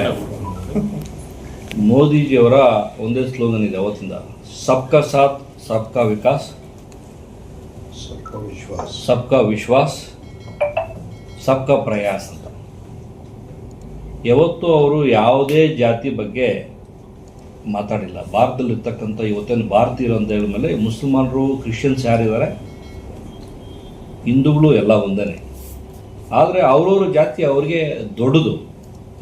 ಮೋದಿಜಿಯವರ ಒಂದೇ ಸ್ಲೋಗನ್ ಇದೆ ಅವತ್ತಿಂದ. ಸಬ್ಕಾ ಸಾಥ್ ಸಬ್ಕಾ ವಿಕಾಸ್. ಸಬ್ಕಾ ವಿಶ್ವಾಸ್. ಸಬ್ಕಾ ಪ್ರಯಾಸ್ ಅಂತ. ಯಾವತ್ತು ಅವರು ಯಾವುದೇ ಜಾತಿ ಬಗ್ಗೆ ಮಾತಾಡಿಲ್ಲ. ಭಾರತದಲ್ಲಿರ್ತಕ್ಕಂಥ ಇವತ್ತೇನು ಭಾರತೀಯರು ಅಂತ ಹೇಳಿದ್ಮೇಲೆ ಮುಸಲ್ಮಾನರು ಕ್ರಿಶ್ಚಿಯನ್ಸ್ ಯಾರಿದ್ದಾರೆ? ಹಿಂದೂಗಳು ಎಲ್ಲ ಒಂದೇ ಆದರೆ ಅವರವ್ರ ಜಾತಿ ಅವರಿಗೆ ದೊಡ್ಡದು.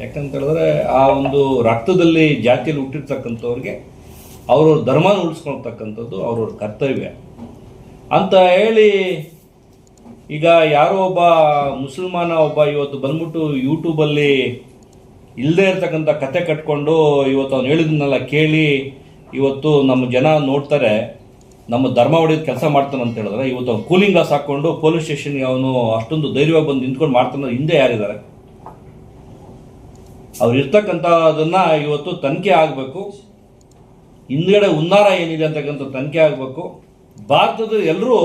ಯಾಕಂತ ಹೇಳಿದ್ರೆ ಆ ಒಂದು ರಕ್ತದಲ್ಲಿ ಜಾತಿಯಲ್ಲಿ ಹುಟ್ಟಿರ್ತಕ್ಕಂಥವ್ರಿಗೆ ಅವ್ರವ್ರ ಧರ್ಮನ ಉಳಿಸ್ಕೊಳ್ತಕ್ಕಂಥದ್ದು ಅವ್ರವ್ರ ಕರ್ತವ್ಯ. ಅಂತ ಹೇಳಿ ಈಗ ಯಾರೋ ಒಬ್ಬ ಮುಸಲ್ಮಾನ ಒಬ್ಬ ಇವತ್ತು ಬಂದ್ಬಿಟ್ಟು ಯೂಟ್ಯೂಬಲ್ಲಿ ಇಲ್ಲದೆ ಇರತಕ್ಕಂಥ ಕತೆ ಕಟ್ಕೊಂಡು ಇವತ್ತು ಅವ್ನು ಹೇಳಿದ್ನೆಲ್ಲ ಕೇಳಿ ಇವತ್ತು ನಮ್ಮ ಜನ ನೋಡ್ತಾರೆ, ನಮ್ಮ ಧರ್ಮ ಹೊಡೆಯೋದು ಕೆಲಸ ಮಾಡ್ತಾನೆ ಅಂತ ಹೇಳಿದ್ರೆ ಇವತ್ತು ಅವ್ನು ಕೂಲಿಂಗ್ ಗ್ಲಾಸ್ ಹಾಕ್ಕೊಂಡು ಪೊಲೀಸ್ ಸ್ಟೇಷನ್ಗೆ ಅವನು ಅಷ್ಟೊಂದು ಧೈರ್ಯವಾಗಿ ಬಂದು ನಿಂತ್ಕೊಂಡು ಮಾಡ್ತಾನೆ ಹಿಂದೆ ಯಾರಿದ್ದಾರೆ? ಅವ್ರು ಇವತ್ತು ತನಿಖೆ ಆಗಬೇಕು. ಹಿಂದ್ಗಡೆ ಉನ್ನಾರ ಏನಿದೆ ಅಂತಕ್ಕಂಥ ತನಿಖೆ ಆಗಬೇಕು. ಭಾರತದ ಎಲ್ಲರೂ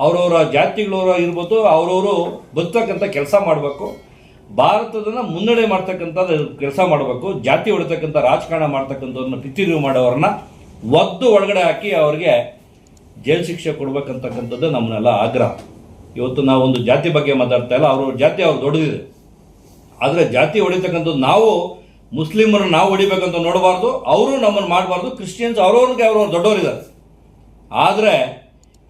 ಅವರವರ ಜಾತಿಗಳವರು ಇರ್ಬೋದು, ಅವರವರು ಬದುಕ್ತಕ್ಕಂಥ ಕೆಲಸ ಮಾಡಬೇಕು. ಭಾರತದನ್ನ ಮುನ್ನಡೆ ಮಾಡ್ತಕ್ಕಂಥ ಕೆಲಸ ಮಾಡಬೇಕು. ಜಾತಿ ಹೊಡಿತಕ್ಕಂಥ ರಾಜಕಾರಣ ಮಾಡ್ತಕ್ಕಂಥವ್ರನ್ನ ಪಿತಿರಿವು ಮಾಡೋರನ್ನ ಒದ್ದು ಒಳಗಡೆ ಹಾಕಿ ಅವ್ರಿಗೆ ಜೈಲು ಶಿಕ್ಷೆ ಕೊಡ್ಬೇಕಂತಕ್ಕಂಥದ್ದು ನಮ್ಮನ್ನೆಲ್ಲ ಆಗ್ರಹ. ಇವತ್ತು ನಾವೊಂದು ಜಾತಿ ಬಗ್ಗೆ ಮಾತಾಡ್ತಾ ಇಲ್ಲ, ಅವ್ರವ್ರ ಜಾತಿ ಅವ್ರು ದೊಡ್ಡದಿದೆ. ಆದರೆ ಜಾತಿ ಹೊಡಿತಕ್ಕಂಥದ್ದು ನಾವು, ಮುಸ್ಲಿಮರನ್ನು ನಾವು ಹೊಡಿಬೇಕಂತ ನೋಡಬಾರ್ದು, ಅವರು ನಮ್ಮನ್ನು ಮಾಡಬಾರ್ದು, ಕ್ರಿಶ್ಚಿಯನ್ಸ್ ಅವ್ರವ್ರಿಗೆ ಅವ್ರವ್ರು ದೊಡ್ಡವರಿದ್ದಾರೆ. ಆದರೆ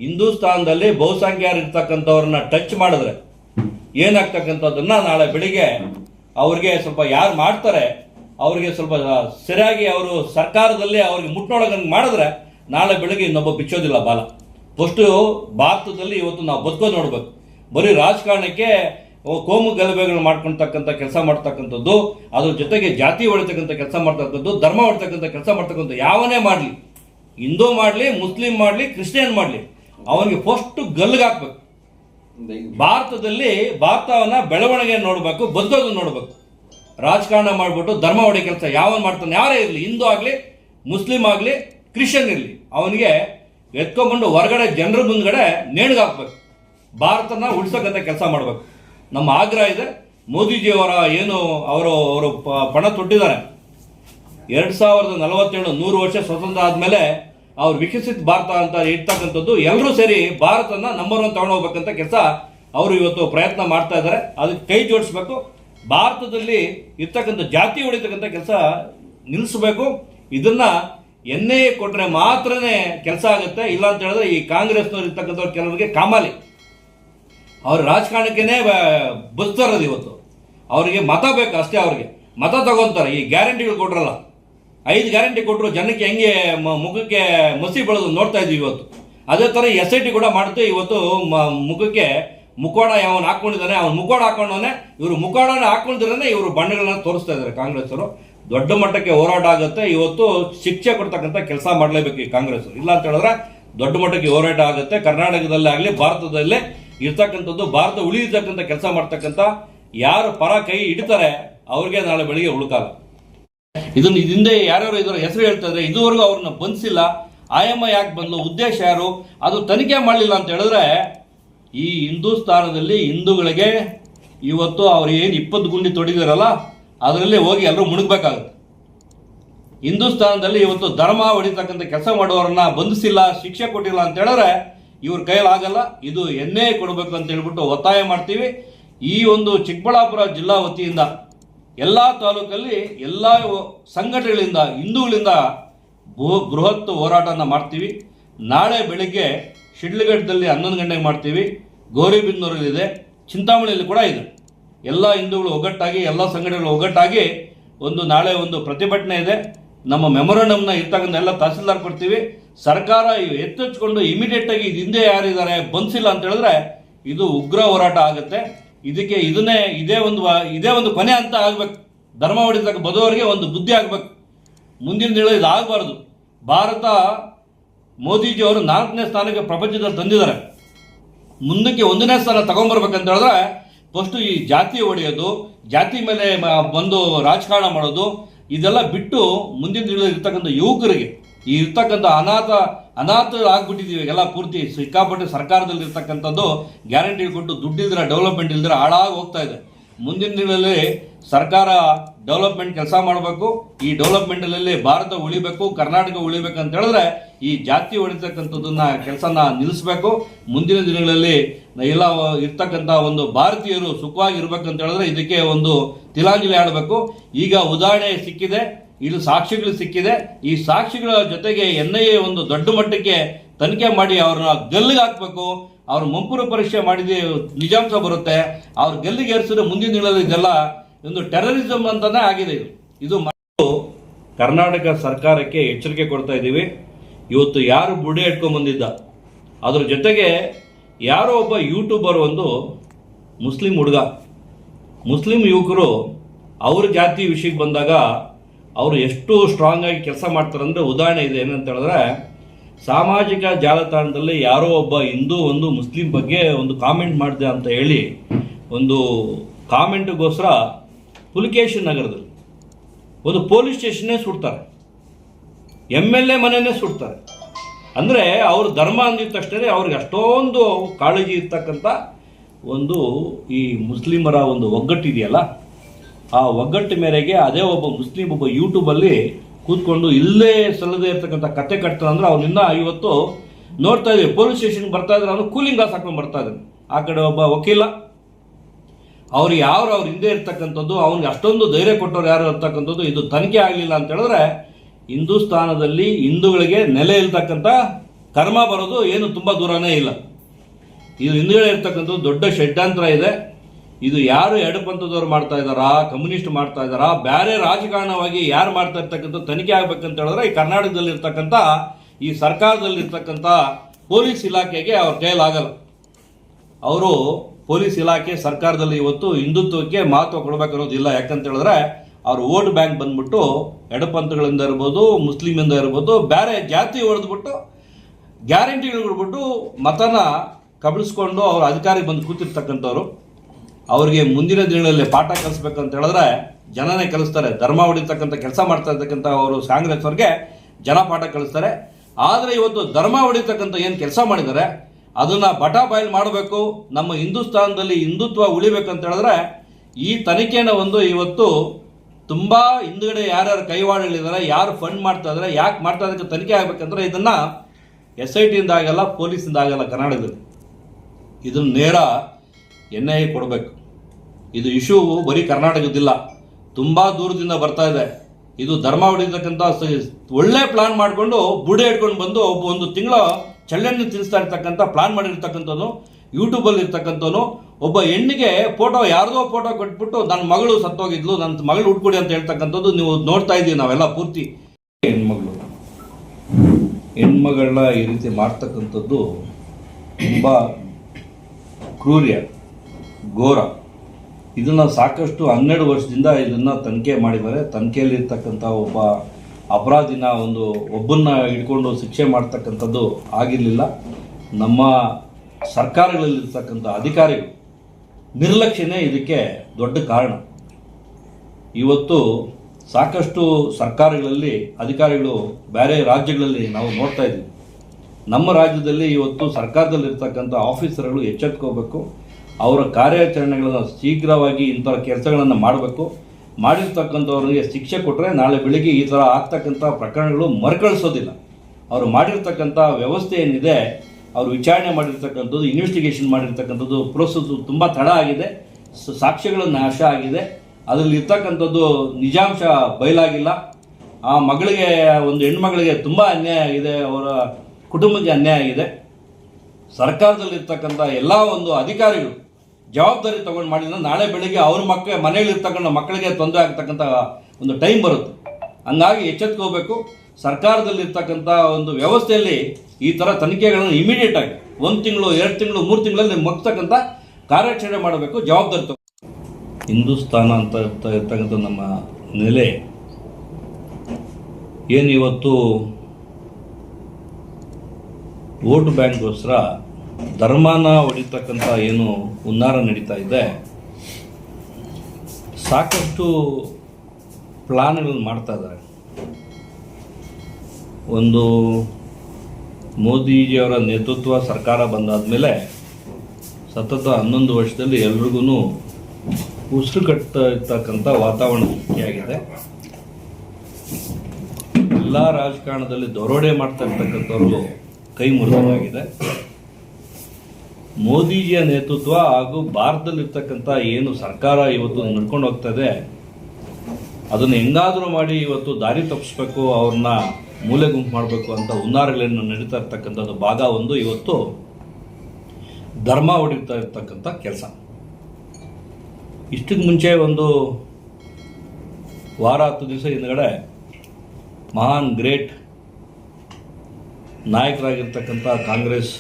ಹಿಂದೂಸ್ತಾನದಲ್ಲಿ ಬಹುಸಂಖ್ಯಾರಿರ್ತಕ್ಕಂಥವ್ರನ್ನ ಟಚ್ ಮಾಡಿದ್ರೆ ಏನಾಗ್ತಕ್ಕಂಥದ್ದನ್ನು ನಾಳೆ ಬೆಳಿಗ್ಗೆ ಅವ್ರಿಗೆ ಸ್ವಲ್ಪ ಯಾರು ಮಾಡ್ತಾರೆ, ಅವ್ರಿಗೆ ಸ್ವಲ್ಪ ಸರಿಯಾಗಿ ಅವರು ಸರ್ಕಾರದಲ್ಲಿ ಅವ್ರಿಗೆ ಮುಟ್ನೊಳಗಂಗೆ ಮಾಡಿದ್ರೆ ನಾಳೆ ಬೆಳಿಗ್ಗೆ ಇನ್ನೊಬ್ಬ ಬಿಚ್ಚೋದಿಲ್ಲ ಬಾಲ. ಫಸ್ಟು ಭಾರತದಲ್ಲಿ ಇವತ್ತು ನಾವು ಬದುಕೋದು ನೋಡ್ಬೇಕು. ಬರೀ ರಾಜಕಾರಣಕ್ಕೆ ಕೋಮು ಗಲಭೆಗಳು ಮಾಡ್ಕೊಳ್ತಕ್ಕಂಥ ಕೆಲಸ ಮಾಡ್ತಕ್ಕಂಥದ್ದು, ಅದ್ರ ಜೊತೆಗೆ ಜಾತಿ ಹೊಡಿತಕ್ಕಂಥ ಕೆಲಸ ಮಾಡ್ತಕ್ಕಂಥದ್ದು, ಧರ್ಮ ಹೊಡಿತಕ್ಕಂಥ ಕೆಲಸ ಮಾಡ್ತಕ್ಕಂಥ ಯಾವನೇ ಮಾಡಲಿ. ಹಿಂದೂ ಮಾಡಲಿ, ಮುಸ್ಲಿಂ ಮಾಡಲಿ, ಕ್ರಿಶ್ಚಿಯನ್ ಮಾಡಲಿ, ಅವನಿಗೆ ಫಸ್ಟ್ ಗಲ್ಲಿಗೆ ಹಾಕ್ಬೇಕು. ಭಾರತದಲ್ಲಿ ಭಾರತವನ್ನ ಬೆಳವಣಿಗೆ ನೋಡಬೇಕು, ಬದುಕೋದು ನೋಡಬೇಕು. ರಾಜಕಾರಣ ಮಾಡಿಬಿಟ್ಟು ಧರ್ಮ ಹೊಡೆಯ ಕೆಲಸ ಯಾವನ್ ಮಾಡ್ತಾನೆ, ಯಾರೇ ಇರಲಿ, ಹಿಂದೂ ಆಗಲಿ, ಮುಸ್ಲಿಂ ಆಗಲಿ, ಕ್ರಿಶ್ಚಿಯನ್ ಇರಲಿ, ಅವನಿಗೆ ಎತ್ಕೊಂಡ್ಬಂದು ಹೊರಗಡೆ ಜನರ ಮುಂದ್ಗಡೆ ನೇಣಿಗೆ ಹಾಕ್ಬೇಕು ಭಾರತನ ಉಳಿಸೋಕಂತ ಕೆಲಸ ಮಾಡಬೇಕು. ನಮ್ಮ ಆಗ್ರಹ ಇದೆ. ಮೋದಿಜಿಯವರ ಏನು ಅವರು ಅವರು ಪಣ ತೊಟ್ಟಿದ್ದಾರೆ. ಎರಡು ಸಾವಿರದ ನಲವತ್ತೇಳು ನೂರು ವರ್ಷ ಸ್ವತಂತ್ರ ಆದಮೇಲೆ ಅವ್ರು ವಿಕಸಿತ ಭಾರತ ಅಂತ ಇರ್ತಕ್ಕಂಥದ್ದು ಎಲ್ಲರೂ ಸೇರಿ ಭಾರತನ ನಂಬರ್ ಒನ್ ತಗೊಂಡು ಹೋಗ್ಬೇಕಂತ ಕೆಲಸ ಅವರು ಇವತ್ತು ಪ್ರಯತ್ನ ಮಾಡ್ತಾ ಇದ್ದಾರೆ. ಅದಕ್ಕೆ ಕೈ ಜೋಡಿಸ್ಬೇಕು. ಭಾರತದಲ್ಲಿ ಇರ್ತಕ್ಕಂಥ ಜಾತಿ ಹೊಡಿತಕ್ಕಂಥ ಕೆಲಸ ನಿಲ್ಲಿಸಬೇಕು ಇದನ್ನ ಎನ್ ಐ ಎ ಕೊಟ್ಟರೆ ಮಾತ್ರನೇ ಕೆಲಸ ಆಗುತ್ತೆ. ಇಲ್ಲ ಅಂತ ಹೇಳಿದ್ರೆ ಈ ಕಾಂಗ್ರೆಸ್ನವ್ರು ಇರ್ತಕ್ಕಂಥವ್ರು ಕೆಲವರಿಗೆ ಕಾಮಾಲಿ. ಅವ್ರ ರಾಜಕಾರಣಕ್ಕೇನೆ ಬದುಕ್ತಾರದು ಇವತ್ತು. ಅವರಿಗೆ ಮತ ಬೇಕು ಅಷ್ಟೇ ಅವ್ರಿಗೆ. ಮತ ತಗೊಂತಾರೆ. ಈ ಗ್ಯಾರಂಟಿಗಳು ಕೊಟ್ರಲ್ಲ. ಐದು ಗ್ಯಾರಂಟಿ ಕೊಟ್ಟರು ಜನಕ್ಕೆ ಹೆಂಗೆ ಮುಖಕ್ಕೆ ಮಸಿ ಬೆಳೆದು ನೋಡ್ತಾ ಇದ್ವಿ ಇವತ್ತು. ಅದೇ ಥರ ಎಸ್ ಐ ಟಿ ಕೂಡ ಮಾಡ್ತು. ಇವತ್ತು ಮುಖಕ್ಕೆ ಮುಖವಾಡ ಯಾವನ್ನ ಹಾಕೊಂಡಿದ್ದಾನೆ, ಅವ್ನು ಮುಖವಾಡ ಹಾಕೊಂಡವನೆ, ಇವರು ಮುಖವಾಡನ ಹಾಕೊಂಡಿದ್ರೆ ಇವರು ಬಣ್ಣಗಳನ್ನ ತೋರಿಸ್ತಾ ಇದ್ದಾರೆ ಕಾಂಗ್ರೆಸ್ಸರು ದೊಡ್ಡ ಮಟ್ಟಕ್ಕೆ ಹೋರಾಟ ಆಗುತ್ತೆ. ಇವತ್ತು ಶಿಕ್ಷೆ ಕೊಡ್ತಕ್ಕಂಥ ಕೆಲಸ ಮಾಡಲೇಬೇಕು ಈ ಕಾಂಗ್ರೆಸ್ ಇಲ್ಲ ಅಂತ ಹೇಳಿದ್ರೆ ದೊಡ್ಡ ಮಟ್ಟಕ್ಕೆ ಹೋರಾಟ ಆಗುತ್ತೆ. ಕರ್ನಾಟಕದಲ್ಲಿ ಆಗಲಿ ಭಾರತದಲ್ಲೇ ಇರ್ತಕ್ಕಂಥದ್ದು ಭಾರತ ಉಳಿಯತಕ್ಕಂಥ ಕೆಲಸ ಮಾಡ್ತಕ್ಕಂಥ ಯಾರು ಪರ ಕೈ ಇಡ್ತಾರೆ ಅವ್ರಿಗೆ ನಾಳೆ ಬೆಳಿಗ್ಗೆ ಉಳುಕಾಲ ಇದನ್ನು ಹಿಂದೆ ಯಾರ್ಯಾರು ಇದರ ಹೆಸರು ಹೇಳ್ತಾ ಇದ್ರೆ ಇದುವರೆಗೂ ಅವ್ರನ್ನ ಬಂಧಿಸಿಲ್ಲ. ಆಯಮ್ಮ ಯಾಕೆ ಬಂದ್ಲು, ಉದ್ದೇಶ ಯಾರು, ಅದು ತನಿಖೆ ಮಾಡಲಿಲ್ಲ ಅಂತ ಹೇಳಿದ್ರೆ ಈ ಹಿಂದೂಸ್ತಾನದಲ್ಲಿ ಹಿಂದೂಗಳಿಗೆ ಇವತ್ತು ಅವ್ರು ಏನು ಇಪ್ಪತ್ತು ಗುಂಡಿ ತೊಡಿದಿರಲ್ಲ, ಅದರಲ್ಲಿ ಹೋಗಿ ಎಲ್ಲರೂ ಮುಳುಗಬೇಕಾಗುತ್ತೆ ಹಿಂದೂಸ್ತಾನದಲ್ಲಿ ಇವತ್ತು ಧರ್ಮ ಹೊಡಿತಕ್ಕಂಥ ಕೆಲಸ ಮಾಡುವವರನ್ನ ಬಂಧಿಸಿಲ್ಲ, ಶಿಕ್ಷೆ ಕೊಟ್ಟಿಲ್ಲ ಅಂತ ಹೇಳಿದ್ರೆ ಇವ್ರ ಕೈಲಾಗಲ್ಲ, ಇದು ಎಣ್ಣೆ ಕೊಡಬೇಕು ಅಂತ ಹೇಳ್ಬಿಟ್ಟು ಒತ್ತಾಯ ಮಾಡ್ತೀವಿ. ಈ ಒಂದು ಚಿಕ್ಕಬಳ್ಳಾಪುರ ಜಿಲ್ಲಾ ವತಿಯಿಂದ ಎಲ್ಲ ತಾಲೂಕಲ್ಲಿ ಎಲ್ಲ ಸಂಘಟನೆಗಳಿಂದ, ಹಿಂದೂಗಳಿಂದ ಬೃಹ- ಬೃಹತ್ ಹೋರಾಟನ ಮಾಡ್ತೀವಿ. ನಾಳೆ ಬೆಳಿಗ್ಗೆ ಶಿಡ್ಲಘಟ್ಟದಲ್ಲಿ ಹನ್ನೊಂದು ಗಂಟೆಗೆ ಮಾಡ್ತೀವಿ. ಗೌರಿಬಿದನೂರಲ್ಲಿದೆ ಚಿಂತಾಮಣಿಯಲ್ಲಿ ಕೂಡ ಇದೆ. ಎಲ್ಲ ಹಿಂದೂಗಳು ಒಗ್ಗಟ್ಟಾಗಿ, ಎಲ್ಲ ಸಂಘಟನೆಗಳು ಒಗ್ಗಟ್ಟಾಗಿ ಒಂದು ನಾಳೆ ಒಂದು ಪ್ರತಿಭಟನೆ ಇದೆ. ನಮ್ಮ ಮೆಮೊರಂಡಮ್ನ ಇರ್ತಕ್ಕಂಥ ಎಲ್ಲ ತಹಸೀಲ್ದಾರ್ ಕೊಡ್ತೀವಿ. ಸರ್ಕಾರ ಎತ್ತೆಚ್ಕೊಂಡು ಇಮಿಡಿಯೇಟ್ ಆಗಿ ಇದು ಹಿಂದೆ ಯಾರಿದ್ದಾರೆ ಬಂದಿಲ್ಲ ಅಂತ ಹೇಳಿದ್ರೆ ಇದು ಉಗ್ರ ಹೋರಾಟ ಆಗುತ್ತೆ. ಇದಕ್ಕೆ ಇದನ್ನೇ ಇದೇ ಒಂದು ಇದೇ ಒಂದು ಕೊನೆ ಅಂತ ಆಗ್ಬೇಕು. ಧರ್ಮ ಹೊಡಿತಕ್ಕ ಬದುವರಿಗೆ ಒಂದು ಬುದ್ಧಿ ಆಗ್ಬೇಕು. ಮುಂದಿನ ದಿನ ಇದು ಆಗಬಾರ್ದು. ಭಾರತ ಮೋದಿಜಿ ಅವರು ನಾಲ್ಕನೇ ಸ್ಥಾನಕ್ಕೆ ಪ್ರಪಂಚದಲ್ಲಿ ತಂದಿದ್ದಾರೆ. ಮುಂದಕ್ಕೆ ಒಂದನೇ ಸ್ಥಾನ ತಗೊಂಬರ್ಬೇಕಂತ ಹೇಳಿದ್ರೆ ಫಸ್ಟು ಈ ಜಾತಿ ಹೊಡೆಯೋದು ಜಾತಿ ಮೇಲೆ ಬಂದು ರಾಜಕಾರಣ ಮಾಡೋದು, ಇದೆಲ್ಲ ಬಿಟ್ಟು ಮುಂದಿನ ದಿನಗಳಲ್ಲಿ ಇರ್ತಕ್ಕಂಥ ಯುವಕರಿಗೆ ಈ ಇರ್ತಕ್ಕಂಥ ಅನಾಥ ಅನಾಥ ಆಗ್ಬಿಟ್ಟಿದ್ದೀವಿ ಎಲ್ಲ ಪೂರ್ತಿ ಸಿಕ್ಕಾಪಟ್ಟೆ ಸರ್ಕಾರದಲ್ಲಿ ಇರ್ತಕ್ಕಂಥದ್ದು ಗ್ಯಾರಂಟಿ ಕೊಟ್ಟು ದುಡ್ಡಿದ್ರೆ ಡೆವಲಪ್ಮೆಂಟ್ ಇಲ್ದಿರ ಹಾಳಾಗಿ ಹೋಗ್ತಾ ಇದೆ. ಮುಂದಿನ ದಿನದಲ್ಲಿ ಸರ್ಕಾರ ಡೆವಲಪ್ಮೆಂಟ್ ಕೆಲಸ ಮಾಡಬೇಕು, ಈ ಡೆವಲಪ್ಮೆಂಟಲ್ಲಿ ಭಾರತ ಉಳಿಬೇಕು, ಕರ್ನಾಟಕ ಉಳಿಬೇಕು ಅಂತ ಹೇಳಿದ್ರೆ ಈ ಜಾತಿ ಹೊಡಿತಕ್ಕಂಥದ್ದನ್ನ ಕೆಲಸನ ನಿಲ್ಲಿಸಬೇಕು ಮುಂದಿನ ದಿನಗಳಲ್ಲಿ ಎಲ್ಲ ಇರ್ತಕ್ಕಂಥ ಒಂದು ಭಾರತೀಯರು ಸುಖವಾಗಿ ಇರಬೇಕಂತ ಹೇಳಿದ್ರೆ ಇದಕ್ಕೆ ಒಂದು ತಿಲಾಂಜಲಿ ಆಡಬೇಕು. ಈಗ ಉದಾಹರಣೆ ಸಿಕ್ಕಿದೆ ಇದು ಸಾಕ್ಷಿಗಳು ಸಿಕ್ಕಿದೆ. ಈ ಸಾಕ್ಷಿಗಳ ಜೊತೆಗೆ ಎನ್ ಐ ಎ ಒಂದು ದೊಡ್ಡ ಮಟ್ಟಕ್ಕೆ ತನಿಖೆ ಮಾಡಿ ಅವ್ರನ್ನ ಗಲ್ಲಿಗೆ ಹಾಕ್ಬೇಕು. ಅವ್ರ ಮುಂಪುರ ಪರೀಕ್ಷೆ ಮಾಡಿದ ನಿಜಾಂಶ ಬರುತ್ತೆ. ಅವ್ರ ಗಲ್ಲಿಗೆ ಏರಿಸಿದ್ರೆ ಮುಂದಿನ ದಿನಗಳಲ್ಲಿ ಇದೆಲ್ಲ ಒಂದು ಟೆರರಿಸಮ್ ಅಂತಾನೆ ಆಗಿದೆ ಇದು. ಇದು ಕರ್ನಾಟಕ ಸರ್ಕಾರಕ್ಕೆ ಎಚ್ಚರಿಕೆ ಕೊಡ್ತಾ ಇದ್ದೀವಿ. ಇವತ್ತು ಯಾರು ಬುಡೆ ಇಟ್ಕೊಂಡ್ ಬಂದಿದ್ದ? ಅದ್ರ ಜೊತೆಗೆ ಯಾರೋ ಒಬ್ಬ ಯೂಟ್ಯೂಬರ್ ಒಂದು ಮುಸ್ಲಿಂ ಹುಡುಗ. ಮುಸ್ಲಿಂ ಯುವಕರು ಅವ್ರ ಜಾತಿ ವಿಷಯಕ್ಕೆ ಬಂದಾಗ ಅವರು ಎಷ್ಟು ಸ್ಟ್ರಾಂಗ್ ಆಗಿ ಕೆಲಸ ಮಾಡ್ತಾರೆ ಅಂದರೆ ಉದಾಹರಣೆ ಇದೆ ಏನಂತ ಹೇಳಿದ್ರೆ, ಸಾಮಾಜಿಕ ಜಾಲತಾಣದಲ್ಲಿ ಯಾರೋ ಒಬ್ಬ ಹಿಂದೂ ಒಂದು ಮುಸ್ಲಿಂ ಬಗ್ಗೆ ಒಂದು ಕಾಮೆಂಟ್ ಮಾಡಿದೆ ಅಂತ ಹೇಳಿ, ಒಂದು ಕಾಮೆಂಟ್ಗೋಸ್ಕರ ಪುಲಿಕೇಶನ್ ನಗರದಲ್ಲಿ ಒಂದು ಪೊಲೀಸ್ ಸ್ಟೇಷನ್ನೇ ಸುಡ್ತಾರೆ. ಎಂ ಎಲ್ ಎ ಮನೆಯೇ ಸುಡ್ತಾರೆ. ಅಂದರೆ ಅವ್ರ ಧರ್ಮ ಅಂದಿದ ತಕ್ಷಣ ಅವ್ರಿಗೆ ಅಷ್ಟೊಂದು ಕಾಳಜಿ ಇರ್ತಕ್ಕಂಥ ಒಂದು ಈ ಮುಸ್ಲಿಮರ ಒಂದು ಒಗ್ಗಟ್ಟಿದೆಯಲ್ಲ ಆ ಒಗ್ಗಟ್ಟು ಮೇರೆಗೆ ಅದೇ ಒಬ್ಬ ಮುಸ್ಲಿಂ, ಒಬ್ಬ ಯೂಟ್ಯೂಬಲ್ಲಿ ಕೂತ್ಕೊಂಡು ಇಲ್ಲೇ ಸಲ್ಲದೆ ಇರ್ತಕ್ಕಂಥ ಕತೆ ಕಟ್ತಾರೆ ಅಂದ್ರೆ ಅವನಿನ್ನ ಇವತ್ತು ನೋಡ್ತಾ ಇದ್ದೀವಿ ಪೊಲೀಸ್ ಸ್ಟೇಷನ್ ಬರ್ತಾ ಇದ್ರೆ ಅವನು ಕೂಲಿಂಗ್ ಗ್ಲಾಸ್ ಹಾಕೊಂಡು ಬರ್ತಾ ಇದ್ದಾನೆ. ಆ ಕಡೆ ಒಬ್ಬ ವಕೀಲ. ಅವ್ರು ಯಾರು ಅವ್ರ ಹಿಂದೆ ಇರ್ತಕ್ಕಂಥದ್ದು, ಅವ್ನಿಗೆ ಅಷ್ಟೊಂದು ಧೈರ್ಯ ಕೊಟ್ಟವ್ರು ಯಾರು ಇರ್ತಕ್ಕಂಥದ್ದು, ಇದು ತನಿಖೆ ಆಗಲಿಲ್ಲ ಅಂತ ಹೇಳಿದ್ರೆ ಹಿಂದೂಸ್ತಾನದಲ್ಲಿ ಹಿಂದೂಗಳಿಗೆ ನೆಲೆ ಇರ್ತಕ್ಕಂಥ ಕರ್ಮ ಬರೋದು ಏನು ತುಂಬ ದೂರನೇ ಇಲ್ಲ. ಇದು ಹಿಂದೂಗಳೇ ಇರ್ತಕ್ಕಂಥದ್ದು ದೊಡ್ಡ ಷಡ್ಯಂತ್ರ ಇದೆ. ಇದು ಯಾರು ಎಡಪಂಥದವ್ರು ಮಾಡ್ತಾ ಇದ್ದಾರಾ, ಕಮ್ಯುನಿಸ್ಟ್ ಮಾಡ್ತಾ ಇದ್ದಾರಾ ಬೇರೆ ರಾಜಕಾರಣವಾಗಿ ಯಾರು ಮಾಡ್ತಾ ಇರ್ತಕ್ಕಂಥ ತನಿಖೆ ಆಗ್ಬೇಕಂತ ಹೇಳಿದ್ರೆ ಈ ಕರ್ನಾಟಕದಲ್ಲಿರ್ತಕ್ಕಂಥ, ಈ ಸರ್ಕಾರದಲ್ಲಿರ್ತಕ್ಕಂಥ ಪೊಲೀಸ್ ಇಲಾಖೆಗೆ ಅವ್ರ ಕೈಲಾಗಲ್ಲ ಅವರು ಪೊಲೀಸ್ ಇಲಾಖೆ ಸರ್ಕಾರದಲ್ಲಿ ಇವತ್ತು ಹಿಂದುತ್ವಕ್ಕೆ ಮಹತ್ವ ಕೊಡಬೇಕನ್ನೋದಿಲ್ಲ ಯಾಕಂತ ಹೇಳಿದ್ರೆ ಅವ್ರ ವೋಟ್ ಬ್ಯಾಂಕ್ ಬಂದ್ಬಿಟ್ಟು ಎಡಪಂಥಗಳಿಂದ ಇರ್ಬೋದು, ಮುಸ್ಲಿಮಿಂದ ಇರ್ಬೋದು ಬೇರೆ ಜಾತಿ ಹೊಡೆದ್ಬಿಟ್ಟು ಗ್ಯಾರಂಟಿಗಳು ಕೊಡ್ಬಿಟ್ಟು ಮತನ ಕಬಳಿಸ್ಕೊಂಡು ಅವ್ರ ಅಧಿಕಾರಿಗೆ ಬಂದು ಕೂತಿರ್ತಕ್ಕಂಥವ್ರು. ಅವ್ರಿಗೆ ಮುಂದಿನ ದಿನಗಳಲ್ಲಿ ಪಾಠ ಕಲಿಸ್ಬೇಕಂತ ಹೇಳಿದ್ರೆ ಜನನೇ ಕಲಿಸ್ತಾರೆ. ಧರ್ಮ ಹೊಡಿತಕ್ಕಂಥ ಕೆಲಸ ಮಾಡ್ತಾ ಇರ್ತಕ್ಕಂಥ ಅವರು ಕಾಂಗ್ರೆಸ್ ಅವ್ರಿಗೆ ಜನ ಪಾಠ ಕಲಿಸ್ತಾರೆ. ಆದರೆ ಇವತ್ತು ಧರ್ಮ ಹೊಡಿತಕ್ಕಂಥ ಏನು ಕೆಲಸ ಮಾಡಿದ್ದಾರೆ, ಅದನ್ನು ಬಟ ಬಾಯ್ಲ್ ಮಾಡಬೇಕು, ನಮ್ಮ ಹಿಂದೂಸ್ತಾನದಲ್ಲಿ ಹಿಂದುತ್ವ ಉಳಿಬೇಕಂತ ಹೇಳಿದ್ರೆ, ಈ ತನಿಖೆನ ಒಂದು ಇವತ್ತು ತುಂಬ ಹಿಂದುಗಡೆ ಯಾರ್ಯಾರು ಕೈವಾಡಗಳಿದ್ದಾರೆ ಯಾರು ಫಂಡ್ ಮಾಡ್ತಾ ಇದ್ದಾರೆ, ಯಾಕೆ ಮಾಡ್ತಾ ಇದಕ್ಕೆ ತನಿಖೆ ಆಗಬೇಕಂದ್ರೆ ಇದನ್ನು ಎಸ್ ಐ ಟಿಯಿಂದ ಆಗಲ್ಲ ಪೊಲೀಸಿಂದ ಆಗಲ್ಲ ಕರ್ನಾಟಕದಲ್ಲಿ. ಇದನ್ನು ನೇರ ಎನ್ ಐ ಎ ಕೊಡಬೇಕು. ಇದು ಇಶ್ಯೂ ಬರೀ ಕರ್ನಾಟಕದಿಲ್ಲ ತುಂಬ ದೂರದಿಂದ ಬರ್ತಾ ಇದೆ. ಇದು ಧರ್ಮ ಹೊಡಿತಕ್ಕಂಥ ಒಳ್ಳೆ ಪ್ಲಾನ್ ಮಾಡಿಕೊಂಡು ಬುಡೆ ಇಟ್ಕೊಂಡು ಬಂದು ಒಬ್ಬ ಒಂದು ತಿಂಗಳ ಚಳ್ಳೆಣ್ಣೆ ತಿನ್ನಿಸ್ತಾ ಇರ್ತಕ್ಕಂಥ ಪ್ಲಾನ್ ಮಾಡಿರ್ತಕ್ಕಂಥದ್ದು ಯೂಟ್ಯೂಬಲ್ಲಿ ಇರ್ತಕ್ಕಂಥವನು ಒಬ್ಬ ಹೆಣ್ಣಿಗೆ ಫೋಟೋ ಯಾರ್ದೋ ಫೋಟೋ ಕೊಟ್ಬಿಟ್ಟು ನನ್ನ ಮಗಳು ಸತ್ತೋಗಿದ್ಲು ನನ್ನ ಮಗಳು ಉಟ್ಕೊಡಿ ಅಂತ ಹೇಳ್ತಕ್ಕಂಥದ್ದು ನೀವು ನೋಡ್ತಾ ಇದ್ದೀವಿ ನಾವೆಲ್ಲ ಪೂರ್ತಿ. ಹೆಣ್ಮಗಳು. ಹೆಣ್ಮಗಳನ್ನ ಈ ರೀತಿ ಮಾಡ್ತಕ್ಕಂಥದ್ದು ತುಂಬ ಕ್ರೂರ್ಯ. ಘೋರ. ಇದನ್ನ ಸಾಕಷ್ಟು ಹನ್ನೆರಡು ವರ್ಷದಿಂದ ಇದನ್ನ ತನಿಖೆ ಮಾಡಿದ್ದಾರೆ. ತನಿಖೆಯಲ್ಲಿರ್ತಕ್ಕಂಥ ಒಬ್ಬ ಅಪರಾಧಿನ ಒಂದು ಒಬ್ಬನ್ನ ಹಿಡ್ಕೊಂಡು ಶಿಕ್ಷೆ ಮಾಡ್ತಕ್ಕಂಥದ್ದು ಆಗಿರಲಿಲ್ಲ. ನಮ್ಮ ಸರ್ಕಾರಗಳಲ್ಲಿರ್ತಕ್ಕಂಥ ಅಧಿಕಾರಿಗಳು ನಿರ್ಲಕ್ಷ್ಯನೇ ಇದಕ್ಕೆ ದೊಡ್ಡ ಕಾರಣ. ಇವತ್ತು ಸಾಕಷ್ಟು ಸರ್ಕಾರಗಳಲ್ಲಿ ಅಧಿಕಾರಿಗಳು ಬೇರೆ ರಾಜ್ಯಗಳಲ್ಲಿ ನಾವು ನೋಡ್ತಾ ಇದ್ದೀವಿ. ನಮ್ಮ ರಾಜ್ಯದಲ್ಲಿ ಇವತ್ತು ಸರ್ಕಾರದಲ್ಲಿರ್ತಕ್ಕಂಥ ಆಫೀಸರ್ಗಳು ಎಚ್ಚೆತ್ಕೋಬೇಕು. ಅವರ ಕಾರ್ಯಾಚರಣೆಗಳನ್ನು ಶೀಘ್ರವಾಗಿ ಇಂಥ ಕೆಲಸಗಳನ್ನು ಮಾಡಬೇಕು. ಮಾಡಿರ್ತಕ್ಕಂಥವ್ರಿಗೆ ಶಿಕ್ಷೆ ಕೊಟ್ಟರೆ ನಾಳೆ ಬೆಳಿಗ್ಗೆ ಈ ಥರ ಆಗ್ತಕ್ಕಂಥ ಪ್ರಕರಣಗಳು ಮರುಕಳಿಸೋದಿಲ್ಲ. ಅವರು ಮಾಡಿರ್ತಕ್ಕಂಥ ವ್ಯವಸ್ಥೆ ಏನಿದೆ, ಅವರು ವಿಚಾರಣೆ ಮಾಡಿರ್ತಕ್ಕಂಥದ್ದು ಇನ್ವೆಸ್ಟಿಗೇಷನ್ ಮಾಡಿರ್ತಕ್ಕಂಥದ್ದು ಪ್ರೋಸೆಸ್ ತುಂಬ ತಡ ಆಗಿದೆ. ಸಾಕ್ಷ್ಯಗಳು ನಾಶ ಆಗಿದೆ. ಅದರಲ್ಲಿ ಇರ್ತಕ್ಕಂಥದ್ದು ನಿಜಾಂಶ ಬಯಲಾಗಿಲ್ಲ. ಆ ಮಗಳಿಗೆ, ಒಂದು ಹೆಣ್ಮಗಳಿಗೆ ತುಂಬ ಅನ್ಯಾಯ ಆಗಿದೆ. ಅವರ ಕುಟುಂಬಕ್ಕೆ ಅನ್ಯಾಯ ಆಗಿದೆ. ಸರ್ಕಾರದಲ್ಲಿರ್ತಕ್ಕಂಥ ಎಲ್ಲ ಒಂದು ಅಧಿಕಾರಿಗಳು ಜವಾಬ್ದಾರಿ ತಗೊಂಡು ಮಾಡಿದ್ರೆ ನಾಳೆ ಬೆಳಿಗ್ಗೆ ಅವ್ರ ಮಕ್ಕಳ ಮನೆಯಲ್ಲಿರ್ತಕ್ಕಂಥ ಮಕ್ಕಳಿಗೆ ತೊಂದರೆ ಆಗ್ತಕ್ಕಂಥ ಒಂದು ಟೈಮ್ ಬರುತ್ತೆ. ಹಂಗಾಗಿ ಎಚ್ಚೆತ್ಕೋಬೇಕು. ಸರ್ಕಾರದಲ್ಲಿರ್ತಕ್ಕಂಥ ಒಂದು ವ್ಯವಸ್ಥೆಯಲ್ಲಿ ಈ ಥರ ತನಿಖೆಗಳನ್ನು ಇಮಿಡಿಯೇಟ್ ಆಗಿ ಒಂದು ತಿಂಗಳು, ಎರಡು ತಿಂಗಳು, ಮೂರು ತಿಂಗಳಲ್ಲಿ ಮುಗ್ತಕ್ಕಂಥ ಕಾರ್ಯಾಚರಣೆ ಮಾಡಬೇಕು, ಜವಾಬ್ದಾರಿ ತಗೋ ಹಿಂದೂಸ್ತಾನ ಅಂತ ಇರ್ತ- ಇರ್ತಕ್ಕಂಥ ನಮ್ಮ ನೆಲೆ ಏನು ಇವತ್ತು ಬ್ಯಾಂಕ್ಗೋಸ್ಕರ ಧರ್ಮನ ಹೊಡಿತಕ್ಕಂಥ ಏನು ಹುನ್ನಾರ ನಡೀತಾ ಇದೆ, ಸಾಕಷ್ಟು ಪ್ಲಾನ್ಗಳನ್ನು ಮಾಡ್ತಾ ಇದ್ದಾರೆ. ಒಂದು ಮೋದಿಜಿಯವರ ನೇತೃತ್ವ ಸರ್ಕಾರ ಬಂದಾದ ಮೇಲೆ ಸತತ ಹನ್ನೊಂದು ವರ್ಷದಲ್ಲಿ ಎಲ್ರಿಗೂ ಉಸಿರು ಕಟ್ತಾ ಇರ್ತಕ್ಕಂಥ ವಾತಾವರಣ ಸೃಷ್ಟಿಯಾಗಿದೆ. ಎಲ್ಲ ರಾಜಕಾರಣದಲ್ಲಿ ದರೋಡೆ ಮಾಡ್ತಾ ಇರ್ತಕ್ಕಂಥವ್ರಿಗೂ ಕೈ ಮುರಿದಾಗಿದೆ ಮೋದಿಜಿಯ ನೇತೃತ್ವ ಹಾಗೂ ಭಾರತದಲ್ಲಿರ್ತಕ್ಕಂಥ ಏನು ಸರ್ಕಾರ ಇವತ್ತು ನಡ್ಕೊಂಡು ಹೋಗ್ತಾ ಇದೆ, ಅದನ್ನು ಹೆಂಗಾದರೂ ಮಾಡಿ ಇವತ್ತು ದಾರಿ ತಪ್ಪಿಸ್ಬೇಕು, ಅವ್ರನ್ನ ಮೂಲೆ ಗುಂಪು ಮಾಡಬೇಕು ಅಂತ ಹುನ್ನಾರಗಳನ್ನು ನಡೀತಾ ಇರ್ತಕ್ಕಂಥದ್ದು ಭಾಗ ಒಂದು. ಇವತ್ತು ಧರ್ಮ ಹೊಡಿತಾ ಇರ್ತಕ್ಕಂಥ ಕೆಲಸ. ಇಷ್ಟಕ್ಕೆ ಮುಂಚೆ ಒಂದು ವಾರ ಹತ್ತು ದಿವಸ ಹಿಂದ್ಗಡೆ ಮಹಾನ್ ಗ್ರೇಟ್ ನಾಯಕರಾಗಿರ್ತಕ್ಕಂಥ ಕಾಂಗ್ರೆಸ್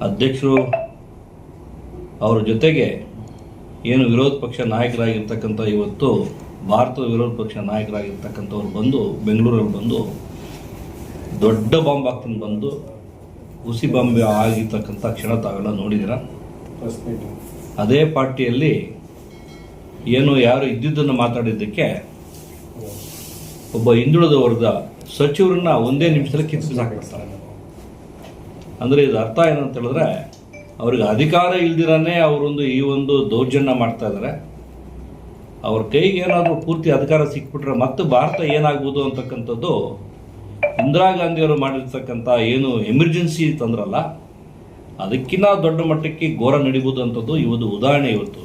ಅಧ್ಯಕ್ಷರು ಅವರ ಜೊತೆಗೆ ಏನು ವಿರೋಧ ಪಕ್ಷ ನಾಯಕರಾಗಿರ್ತಕ್ಕಂಥ ಇವತ್ತು ಭಾರತದ ವಿರೋಧ ಪಕ್ಷ ನಾಯಕರಾಗಿರ್ತಕ್ಕಂಥವ್ರು ಬಂದು ಬೆಂಗಳೂರಲ್ಲಿ ಬಂದು ದೊಡ್ಡ ಬಾಂಬ್ ಹಾಕ್ತೀನಿ ಬಂದು ಹುಸಿ ಬಾಂಬ್ ಆಗಿರ್ತಕ್ಕಂಥ ಕ್ಷಣ ತಾವೆಲ್ಲ ನೋಡಿದ್ದೀರ? ಅದೇ ಪಾರ್ಟಿಯಲ್ಲಿ ಏನು ಯಾರು ಇದ್ದಿದ್ದನ್ನು ಮಾತಾಡಿದ್ದಕ್ಕೆ ಒಬ್ಬ ಹಿಂದುಳಿದ ವರ್ಗದ ಸಚಿವರನ್ನ ಒಂದೇ ನಿಮಿಷದಲ್ಲಿ ಕಿತ್ತು ಹಾಕ್ಬಿಡ್ತಾರೆ ಅಂದರೆ ಇದು ಅರ್ಥ ಏನಂತ ಹೇಳಿದ್ರೆ, ಅವ್ರಿಗೆ ಅಧಿಕಾರ ಇಲ್ದಿರನೇ ಅವರೊಂದು ಈ ಒಂದು ದೌರ್ಜನ್ಯ ಮಾಡ್ತಾ ಇದ್ದಾರೆ ಅವ್ರ ಕೈಗೆ ಏನಾದರೂ ಪೂರ್ತಿ ಅಧಿಕಾರ ಸಿಕ್ಬಿಟ್ರೆ ಮತ್ತೆ ಭಾರತ ಏನಾಗ್ಬೋದು ಅಂತಕ್ಕಂಥದ್ದು ಇಂದಿರಾ ಗಾಂಧಿಯವರು ಮಾಡಿರ್ತಕ್ಕಂಥ ಏನು ಎಮರ್ಜೆನ್ಸಿ ತಂದ್ರಲ್ಲ ಅದಕ್ಕಿಂತ ದೊಡ್ಡ ಮಟ್ಟಕ್ಕೆ ಘೋರ ನಡಿಬೋದು ಅಂಥದ್ದು ಇವತ್ತು ಉದಾಹರಣೆ ಇವತ್ತು.